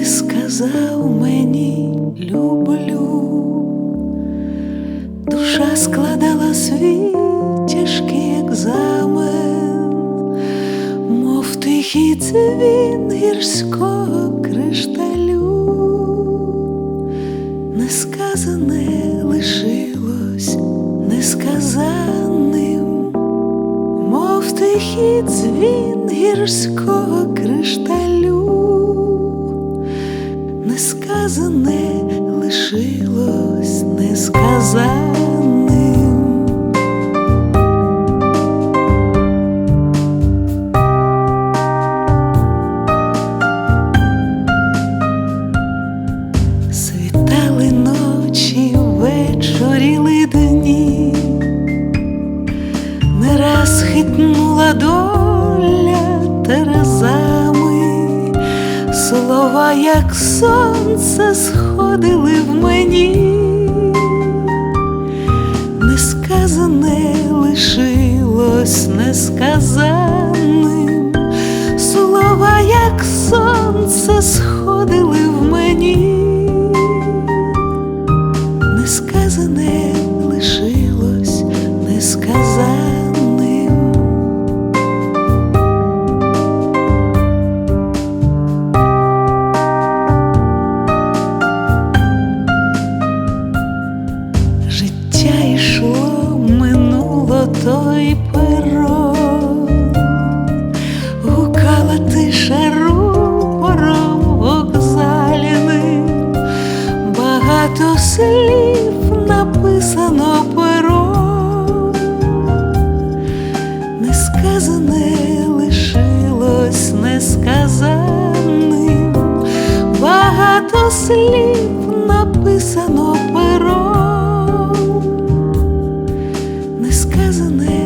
не сказав мені люблю, душа складала свій тяжкий екзамен, мов тихий дзвін гірського кришталю, несказане лишилось несказаним, мов тихий дзвін гірського кришталю, несказане лишилось несказаним. Світали ночі, вечоріли дні, не раз хитнула доля терезами, слова, як сонце, сходили в мені, несказане лишилось несказаним, слова, як сонце, сходили той перо, гукала тиша рупором вокзаляним, багато слів написано пером, несказане лишилось несказаним, багато слів березини.